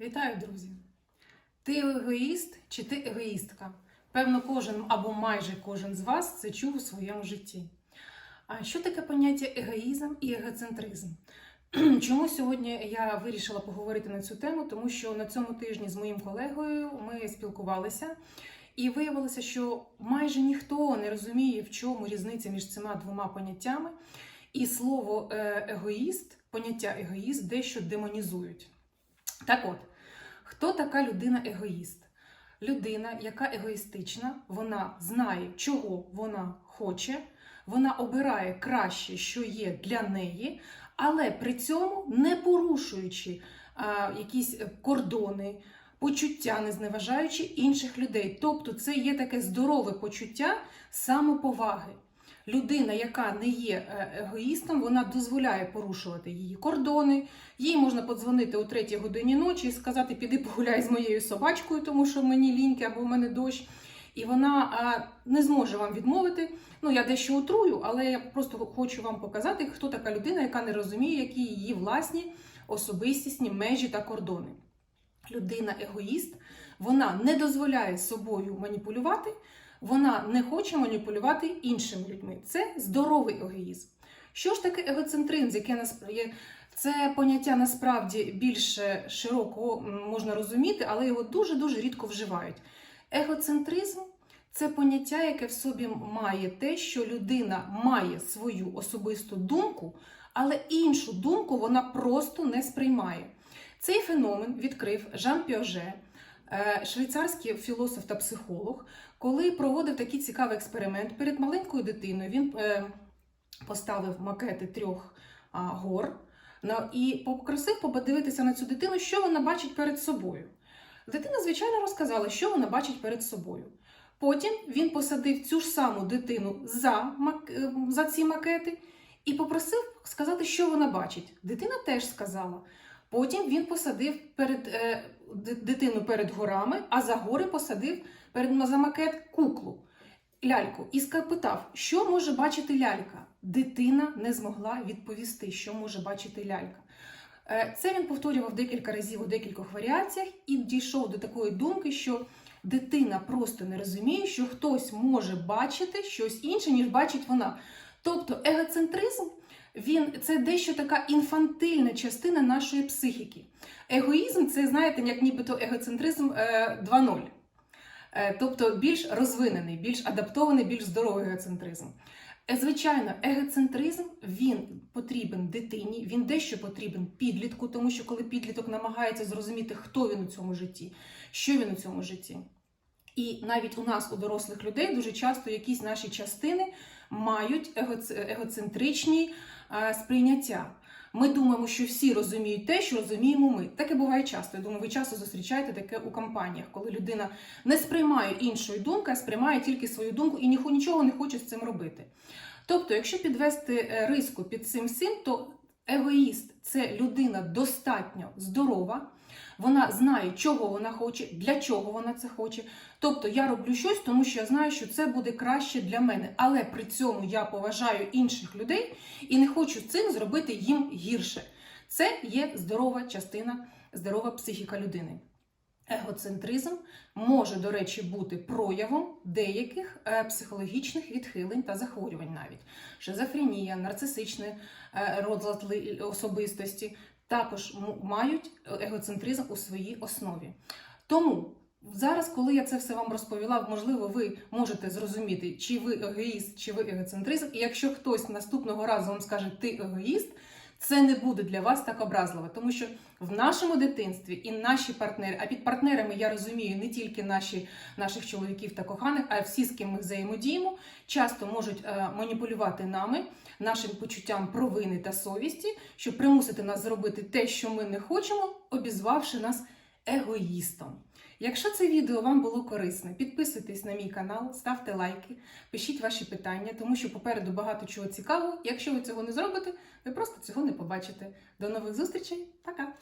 Вітаю, друзі! Ти егоїст чи ти егоїстка? Певно, кожен або майже кожен з вас це чув у своєму житті. А що таке поняття егоїзм і егоцентризм? Чому сьогодні я вирішила поговорити на цю тему? Тому що на цьому тижні з моїм колегою ми спілкувалися, і виявилося, що майже ніхто не розуміє, в чому різниця між цими двома поняттями. І слово е, егоїст, поняття егоїст дещо демонізують. Так от, хто така людина-егоїст? Людина, яка егоїстична, вона знає, чого вона хоче, вона обирає краще, що є для неї, але при цьому не порушуючи а, якісь кордони, почуття, не зневажаючи інших людей. Тобто, це є таке здорове почуття самоповаги. Людина, яка не є е, егоїстом, вона дозволяє порушувати її кордони. Їй можна подзвонити о третій годині ночі і сказати, піди погуляй з моєю собачкою, тому що мені ліньки або в мене дощ. І вона а, не зможе вам відмовити. Ну, я дещо утрую, але я просто хочу вам показати, хто така людина, яка не розуміє, які її власні особистісні межі та кордони. Людина-егоїст, вона не дозволяє собою маніпулювати, вона не хоче маніпулювати іншими людьми. Це здоровий егоїзм. Що ж таке егоцентризм, яке насправді це поняття насправді більш широко можна розуміти, але його дуже-дуже рідко вживають. Егоцентризм це поняття, яке в собі має те, що людина має свою особисту думку, але іншу думку вона просто не сприймає. Цей феномен відкрив Жан Піоже, швейцарський філософ та психолог, коли проводив такий цікавий експеримент перед маленькою дитиною. Він поставив макети трьох гор і попросив подивитися на цю дитину, що вона бачить перед собою. Дитина, звичайно, розказала, що вона бачить перед собою. Потім він посадив цю ж саму дитину за, за ці макети і попросив сказати, що вона бачить. Дитина теж сказала. Потім він посадив перед, е, дитину перед горами, а за гори посадив перед за макет куклу, ляльку, і питав, що може бачити лялька. Дитина не змогла відповісти, що може бачити лялька. Це він повторював декілька разів у декількох варіаціях і дійшов до такої думки, що дитина просто не розуміє, що хтось може бачити щось інше, ніж бачить вона. Тобто егоцентризм він це дещо така інфантильна частина нашої психіки. Егоїзм це, знаєте, як нібито егоцентризм 2.0. Тобто більш розвинений, більш адаптований, більш здоровий егоцентризм. Звичайно, егоцентризм він потрібен дитині, він дещо потрібен підлітку, тому що коли підліток намагається зрозуміти, хто він у цьому житті, що він у цьому житті. І навіть у нас, у дорослих людей, дуже часто якісь наші частини мають егоцентричні сприйняття. Ми думаємо, що всі розуміють те, що розуміємо ми. Таке буває часто. Я думаю, ви часто зустрічаєте таке у компаніях, коли людина не сприймає іншої думки, а сприймає тільки свою думку і нічого не хоче з цим робити. Тобто, якщо підвести риску під цим всім, то егоїст це людина достатньо здорова. Вона знає, чого вона хоче, для чого вона це хоче. Тобто я роблю щось, тому що я знаю, що це буде краще для мене. Але при цьому я поважаю інших людей і не хочу цим зробити їм гірше. Це є здорова частина, здорова психіка людини. Егоцентризм може, до речі, бути проявом деяких психологічних відхилень та захворювань навіть. Шизофренія, нарцисичний розлад особистості також мають егоцентризм у своїй основі. Тому зараз, коли я це все вам розповіла, можливо, ви можете зрозуміти, чи ви егоїст, чи ви егоцентризм. І якщо хтось наступного разу вам скаже ти егоїст, це не буде для вас так образливо, тому що в нашому дитинстві і наші партнери, а під партнерами я розумію не тільки наші, наших чоловіків та коханих, а й всі, з ким ми взаємодіємо, часто можуть е, маніпулювати нами, нашим почуттям провини та совісті, щоб примусити нас зробити те, що ми не хочемо, обізвавши нас егоїстом. Якщо це відео вам було корисне, підписуйтесь на мій канал, ставте лайки, пишіть ваші питання, тому що попереду багато чого цікавого. Якщо ви цього не зробите, ви просто цього не побачите. До нових зустрічей, пока!